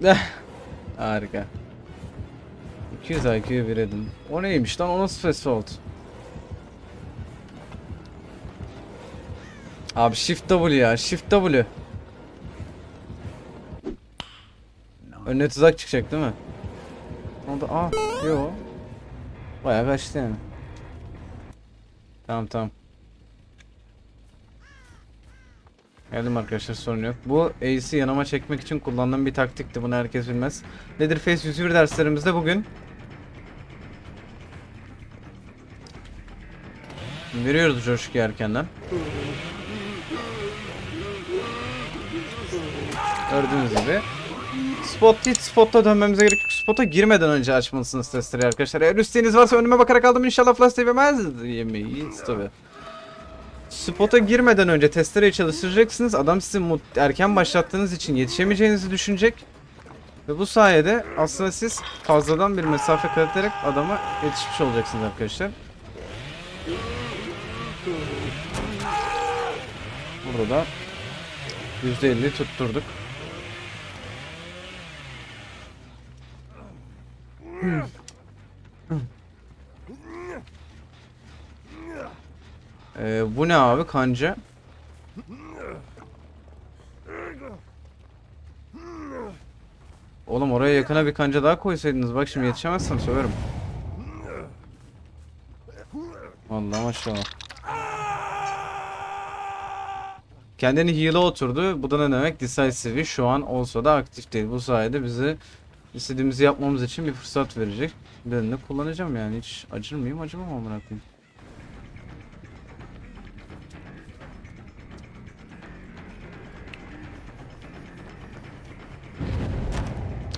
Harika. 200 IQ bir edin. O neymiş lan? O nasıl fast forward? Abi Shift W ya. Shift W. Önüne tuzak çıkacak değil mi? O da aa yo. Bayağı kaçtı yani. Tamam tamam. Geldim arkadaşlar sorun yok. Bu Ace'i yanıma çekmek için kullandığım bir taktikti. Bunu herkes bilmez. Leatherface 101 derslerimizde bugün veriyoruz coşku erkenden. Gördüğünüz gibi. Spot değil, spotta dönmemize gerek yok. Spota girmeden önce açmalısınız testleri arkadaşlar. Eğer isteğiniz varsa önüme bakarak aldım inşallah flash yemez yemeyiz tabi. Spota girmeden önce testereyi çalıştıracaksınız. Adam sizi erken başlattığınız için yetişemeyeceğinizi düşünecek. Ve bu sayede aslında siz fazladan bir mesafe kat ederek adama yetişmiş olacaksınız arkadaşlar. Burada da %50 tutturduk. Ee, bu ne abi kanca? Oğlum oraya yakına bir kanca daha koysaydınız bak şimdi yetişemezsem söverim. Vallahi maşallah. Kendini heal'a oturdu. Bu da ne demek? Decisive'i şu an olsa da aktif değil. Bu sayede bizi istediğimizi yapmamız için bir fırsat verecek. Ben de kullanacağım yani hiç acır mıyım acımam amına koyayım.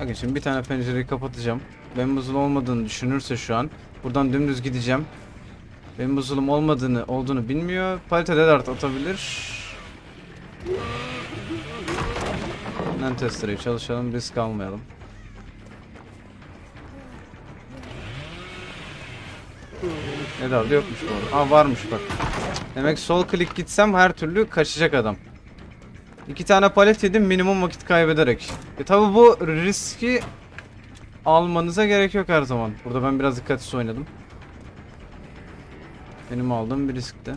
Bakın şimdi bir tane pencereyi kapatacağım. Benim buzul olmadığını düşünürse şu an buradan dümdüz gideceğim. Benim buzulum olmadığını olduğunu bilmiyor. Palete de dart atabilir. Hemen testereyi çalışalım risk almayalım. Ne dardı yokmuş bu arada. Aa varmış bak. Demek sol klik gitsem her türlü kaçacak adam. İki tane palet yedim minimum vakit kaybederek. E tabi bu riski almanıza gerek yok her zaman. Burada ben biraz dikkatsiz oynadım. Benim aldığım bir riskti.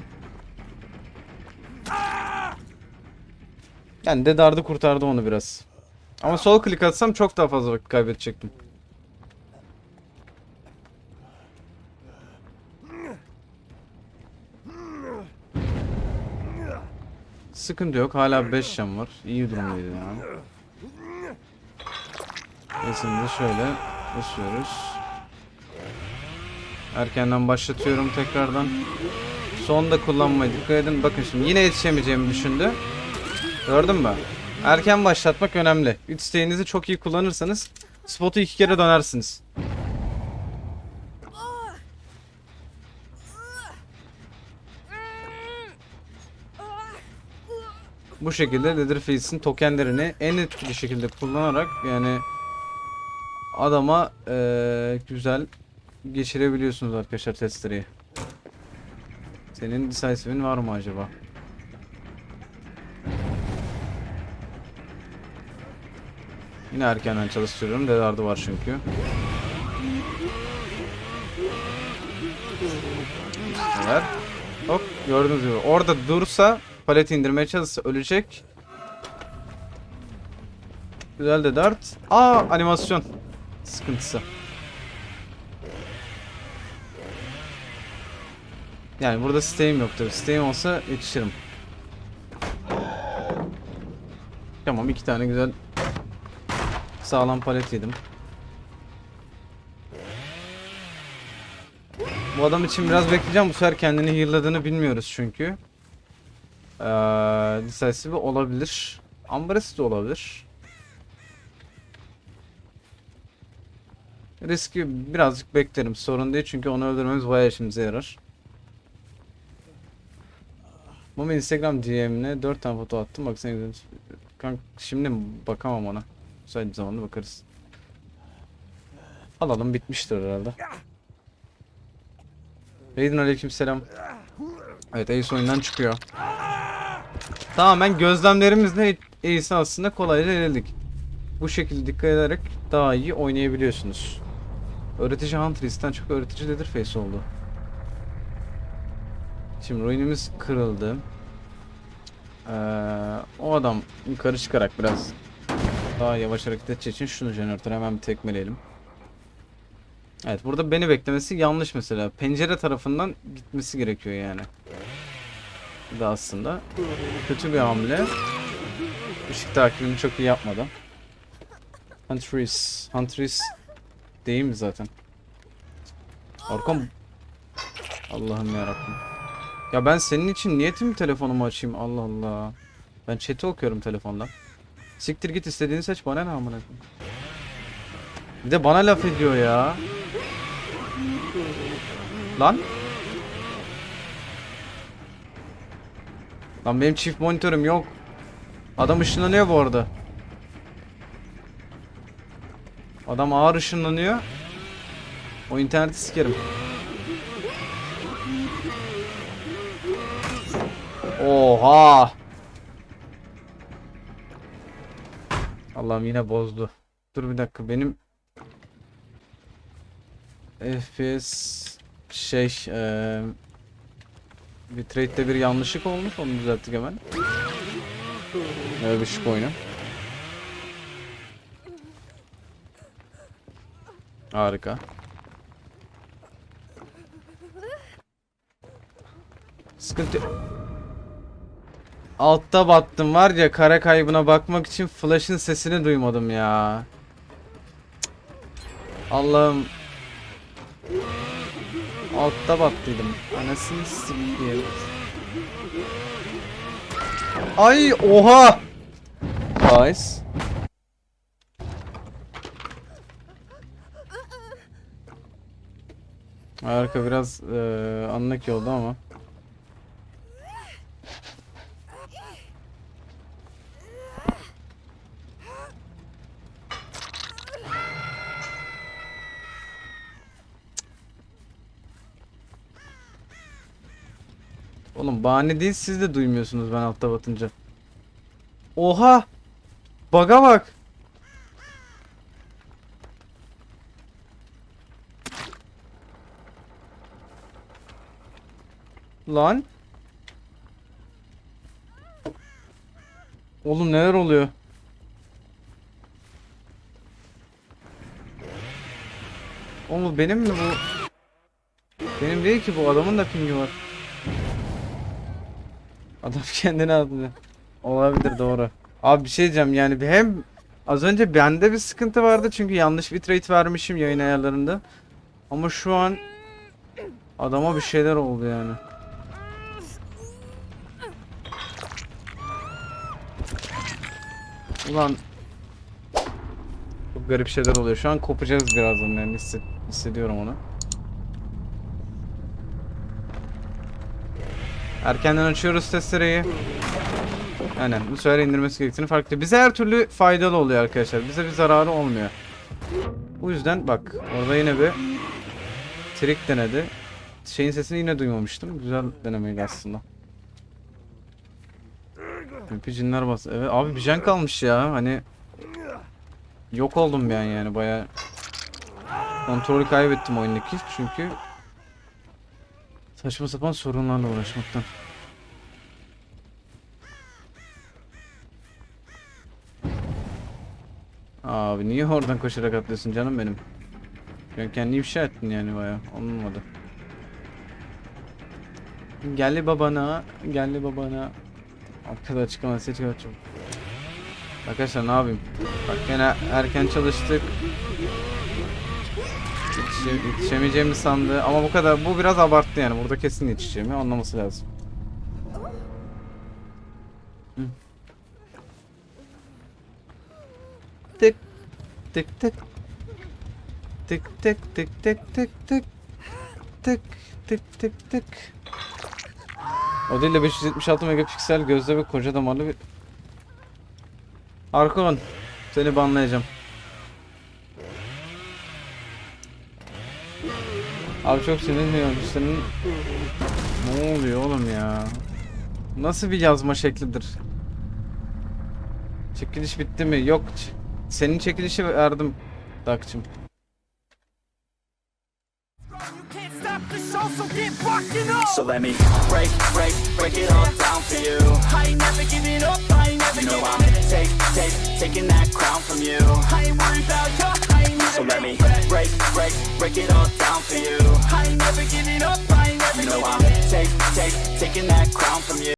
Yani Dedardı kurtardı onu biraz. Ama sol klik atsam çok daha fazla vakit kaybedecektim. Sıkıntı yok. Hala 5 can var. İyi durumdaydı yani. Resimde de şöyle basıyoruz. Erkenden başlatıyorum tekrardan. Son da kullanmayı dikkat edin. Bakın şimdi yine yetişemeyeceğimi düşündü. Gördün mü? Erken başlatmak önemli. Üç isteğinizi çok iyi kullanırsanız spotu iki kere dönersiniz. Bu şekilde Leatherface'in tokenlerini en etkili şekilde kullanarak yani adama eee, güzel geçirebiliyorsunuz arkadaşlar testereyi. Senin decisive'in var mı acaba? Yine erkenden çalıştırıyorum. Dedardı var çünkü. Evet. Hop gördüğünüz gibi. Orada dursa paleti indirmeye çalışsa ölecek. Güzel de dart. Aa animasyon. Sıkıntısı. Yani burada steam yok tabi. Steam olsa yetişirim. Tamam iki tane güzel sağlam palet yedim. Bu adam için biraz bekleyeceğim. Bu sefer kendini heal'ladığını bilmiyoruz çünkü. Ee, decisive olabilir. Ambrose de olabilir. Riski birazcık beklerim. Sorun değil çünkü onu öldürmemiz bayağı işimize yarar. Mama Instagram DM'ine 4 tane foto attım. Bak sen Kanka şimdi bakamam ona. Müsait bir zamanda bakarız. Alalım bitmiştir herhalde. Raiden aleykümselam. Evet Ace oyundan çıkıyor. Tamamen gözlemlerimizle Ace'i aslında kolayca eledik. bu şekilde dikkat ederek daha iyi oynayabiliyorsunuz. Öğretici Huntress'ten çok öğretici Leatherface oldu. Şimdi ruinimiz kırıldı. Ee, o adam yukarı çıkarak biraz daha yavaş hareket edeceği için şunu jeneratörü hemen bir tekmeleyelim. Evet burada beni beklemesi yanlış mesela. Pencere tarafından gitmesi gerekiyor yani. Da aslında kötü bir hamle. Işık takibini çok iyi yapmadı. Huntress. Huntress değil mi zaten? Arkam... Allah'ım yarabbim. Ya ben senin için niyetim telefonumu açayım? Allah Allah. Ben chat'i okuyorum telefondan. Siktir git istediğini seç bana ne amına. Bir de bana laf ediyor ya. Lan. Lan benim çift monitörüm yok. Adam ışınlanıyor bu arada. Adam ağır ışınlanıyor. O interneti sikerim. Oha! Allah'ım yine bozdu. Dur bir dakika benim FPS şey eee Bitrate'de bir yanlışlık olmuş onu düzelttik hemen. Evet bir şık oyunu. Harika. Sıkıntı Altta battım var ya kara kaybına bakmak için flash'ın sesini duymadım ya. Allah'ım. Altta battıydım. Anasını sikeyim. Ay oha. Nice. Harika biraz eee anlık oldu ama. Oğlum bahane değil siz de duymuyorsunuz ben altta batınca. Oha! Baga bak. Lan. Oğlum neler oluyor? Oğlum benim mi bu? Benim değil ki bu adamın da pingi var. Adam kendini aldı. Olabilir doğru. Abi bir şey diyeceğim yani hem az önce bende bir sıkıntı vardı çünkü yanlış bitrate vermişim yayın ayarlarında. Ama şu an adama bir şeyler oldu yani. Ulan çok garip şeyler oluyor. Şu an kopacağız birazdan yani hissediyorum onu. Erkenden açıyoruz testereyi. Aynen bu sefer indirmesi gerektiğini fark etti. Bize her türlü faydalı oluyor arkadaşlar. Bize bir zararı olmuyor. Bu yüzden bak orada yine bir trik denedi. Şeyin sesini yine duymamıştım. Güzel denemeydi aslında. Bir cinler bas. Evet abi can kalmış ya. Hani yok oldum ben yani baya kontrolü kaybettim oyundaki çünkü saçma sapan sorunlarla uğraşmaktan. Abi niye oradan koşarak atlıyorsun canım benim? Ben kendi ifşa ettin yani baya. Olmadı. Geldi babana, geldi babana. Arkada çıkamaz hiç çok. Arkadaşlar ne yapayım? Bak gene erken çalıştık yetişe, yetişemeyeceğimi sandı. Ama bu kadar bu biraz abarttı yani. Burada kesin yetişeceğimi anlaması lazım. Hı. Tık tık tık. Tık tık tık tık tık tık. Tık tık tık tık. Odile 576 megapiksel gözde ve koca damarlı bir... Arkon seni banlayacağım. Abi çok sinirleniyorum senin. Ne oluyor oğlum ya? Nasıl bir yazma şeklidir? Çekiliş bitti mi? Yok. Senin çekilişi verdim Dakçım. Stop the show, so get rockin' up. So let me break, break, break it all down for you. I ain't never giving up, I ain't never You know I'm take, take, taking that crown from you. I ain't worried about ya, I ain't So let me break, break, break it all down for you. I ain't never giving up, I ain't never You know I'm take, take, taking that crown from you.